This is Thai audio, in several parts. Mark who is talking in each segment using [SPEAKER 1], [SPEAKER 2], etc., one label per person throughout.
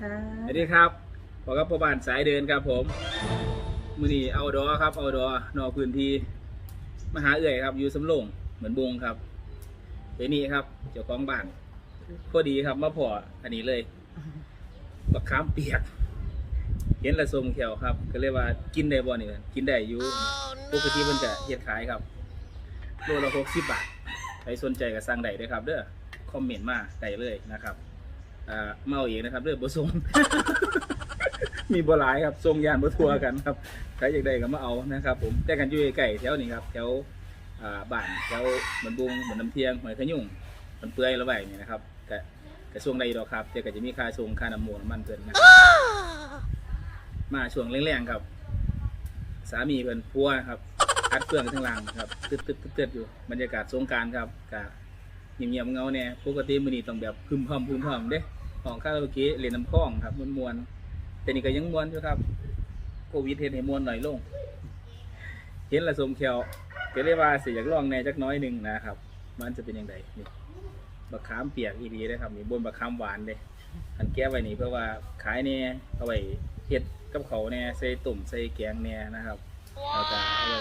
[SPEAKER 1] สวัสดีครับบอกับพ่อบ้านสายเดินครับผมมือนี้เอาดอครับเอาดอนอพื้นที่มหาเอื่อยครับ อยู่สำโรงเหมือนบงครับเดี๋ยวนี้ครับเจ้าของบ้านพอดีครับมาพออันนี้เลยบักขามเปียก เห็นละทรงเขียวครับ ก็เลยกว่ากินได้บ่นี่กินได้อยู่ปกติมันจะเฮ็ดขายครับโลละหกสิบบาทใครสนใจก็สั่งได้เด้อครับ เด้อคอมเมนต์มาได้เลยนะครับ อ่าเมาเองนะครับเด้อบ่ส่งมีบัวหลายครับทรงยานบัวทัวกันครับใครอยากได้ก็มาเอานะครับ ผมแต่กันอยู่ใกล้ๆแถวนี้ครับแถวอ่าบ้านแถวเหมือนบุงเหมือนน้ำเทียงหอยขยุ่งมันเปื่อยแล้วไปนี่นะครับก็กระช่วงใดดอกครับแต่ก็จะมีค่าชงค่าน้ำมูกน้ำมันเพิ่นนะครับมาช่วงแรงๆครับ สามีเพิ่นพัวครับอัดเฟืองทั้งหลังครับตึ๊ดตึ๊ดตึ๊ดตึ๊ดอยู่บรรยากาศสงกรารครับกะ เงียบๆเงาเนี่ยปกติมือนี้ต้องแบบพึมพำพึมพำเด้ของคาเราโอเกะเล่นน้ำคลองครับมวนๆแต่นี่ก็ยังมวนอยู่ครับโควิดเห็นให้มวนหน่อยลง เห็นละสมเขียวก็เรียกว่าเสิอยากลองแน่จักน้อยหนึ่งนะครับ มันจะเป็นยังไงนี่บักขามเปียกอีดีเลยครับนี่บนบักขามหวานเลยอันแก้ไว้นี่เพื่อว่าขายเนี่ยเอาไว้เฮ็ดกับเขาเนี่ยใส่ตุ่มใส่แกงเนี่ยนะครับแล้วก็เอาไว้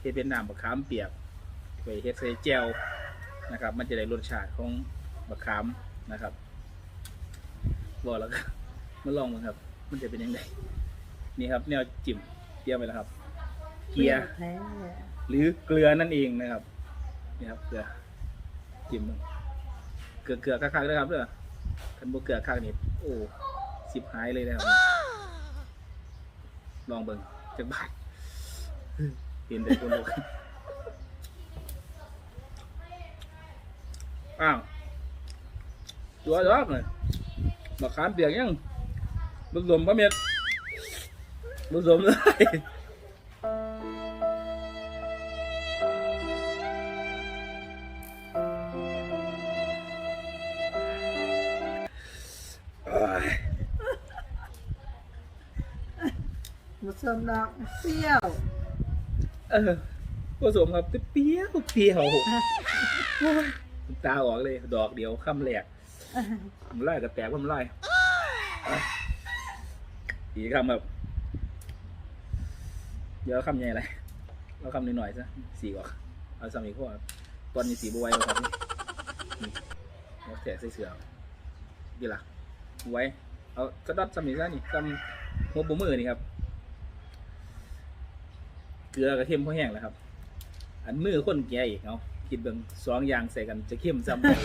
[SPEAKER 1] เฮ็ดเป็นน้ำบักขามเปียกไว้เฮ็ดใส่แจ่ว นะครับ มันจะได้รสชาติของบักขามนะครับบอกแล้วก็มาลองมันครับ มันจะเป็นยังไงนี่ครับแนวจิ้มเตรียมไปแล้วครับ เกียร์
[SPEAKER 2] แท้
[SPEAKER 1] หรือเกลือนั่นเองนะครับนี่ครับเกลือจิ้มมันเกลือเกลือคักๆเลยครับเด้อคันบ่เกลือคักนี่โอ้สิบหายเลยนะครับลองเบิ่งจักบาทเห็นแต่คนลุก อ้าวตัวดอกเลยบักขามเปียกยังผสมปะเม็ดผสมเลย
[SPEAKER 2] ผสมดอกเปรี้ยว
[SPEAKER 1] เออผสมครับเปรี้ยวเปรี้ยวน้ำ ตาออกเลย ดอกเดียวคำแหลกมันไล่กระแตกมันไล่อีกคำแบบเดี๋ยวคำใหญ่อะไรเอาคำหน่อยๆซะสี่ออกเอาสามีข้อตอนนี้สีบวไวแล้วครับนี่นแล้วแตะใส่เสือดีละไว้ เอากระดอดสามีซะนี่ซ้ำหัวบุมือนี่ครับ เกลือกระเทียมพอแห้งแล้วครับ อันมือคนแก่อีกเนาะ คิดเบิ่งสองอย่างใส่กันจะเข้มซ้ำกัน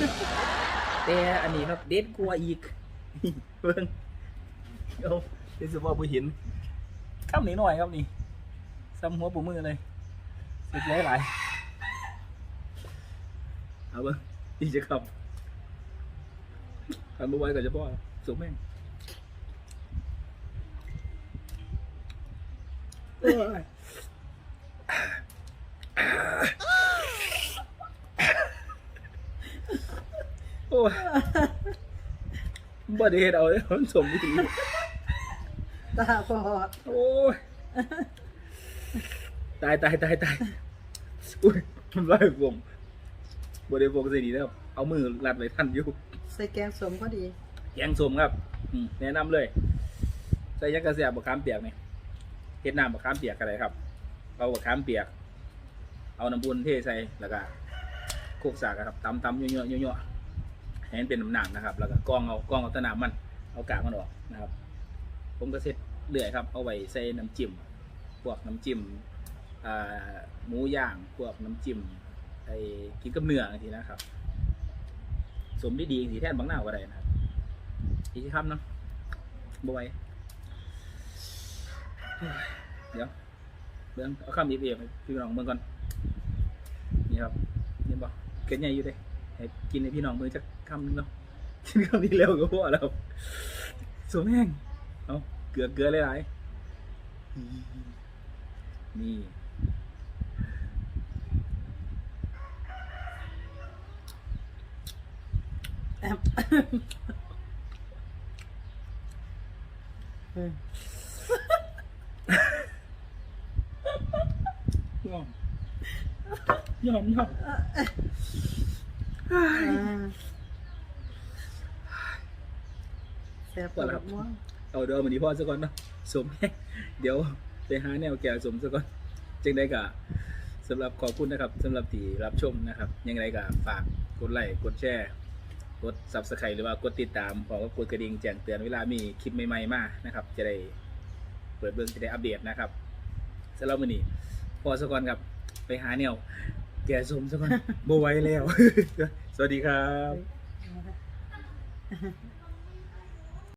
[SPEAKER 1] แต่อันนี้ครับเด็ดกว่าอีกเบิ่งเอาเป็นสมว่าผู้เห็นคำนี้หน่อยครับนี่ซ้ำหัวปูมือเลยสุดหลายหลายเอาเบิ่งดีจะขับขันบ่ไว้ก็จะพ่อสุกแม่งโอ้ย โอ้ยบ่ได้เฮ็ดเอาเลยมันสมดี
[SPEAKER 2] ตาบอด
[SPEAKER 1] โอ้ยตายตายตายตายอุ้ยมันไล่ผมบ่ได้พกใส่ดีแล้วเอามือรัดไว้ทันอยู่
[SPEAKER 2] ใส่แกงสมก็ดี
[SPEAKER 1] แกงส้มครับอืมแนะนำเลย ใส่ยักษ์กระเสียบบักขามเปียกนี่เฮ็ดน้ำบักขามเปียกอะไรครับ เอาบักขามเปียก เอาน้ำบุญเทใส่แล้วก็โคกสากอะครับตำตำยั่วๆยั่วๆ ให้มันเป็นน้ำหนักนะครับ แล้วก็กรองเอากรองเอาตะน้ำมัน เอากากมันออกนะครับ ผมก็เสร็จเลื่อยครับ เอาไว้ใส่น้ำจิ้ม พวกน้ำจิ้มหมูย่าง พวกน้ำจิ้มไอ้กินกับเนื้อทีนะครับ สมดีๆสีแท่นบางหน้าก็ได้นะครับอีกคำเนาะบไหวยเดี๋ยวเบิ่งเอาคำอีเอียให้พี่น้องเบิ่งก่อน นี่ครับเห็นบ่เกิดใหญ่อยู่เด้ให้กินให้พี่น้องเบิ่งจัก คำหนึงเนาะกินคำนี้เร็วก็พอแล้วสมแห้งเอาเกลือเกลือหลายๆนี่
[SPEAKER 2] แอมอืม
[SPEAKER 1] ยอมยอมยอม
[SPEAKER 2] อ่า แซ่บกว่าบักม่วง
[SPEAKER 1] เอาดอมันนี้พ่อซะก่อนเนาะสมเดี๋ยวไปหาแนวแก่สมซะก่อนจึงได้กะสำหรับขอบคุณนะครับสำหรับที่รับชมนะครับ ยังไงก็ฝากกดไลค์กดแชร์กด subscribe หรือว่ากดติดตามพร้อมกับกดกระดิ่งแจ้งเตือนเวลามีคลิปใหม่ๆมานะครับ จะได้เปิดเบิ่งจะได้อัปเดตนะครับสำหรับมื้อนี้พอซะก่อนครับไปหาแนวแก่สมซะก่อนบ่ไหวแล้ว สวัสดีครับ
[SPEAKER 2] นะคะ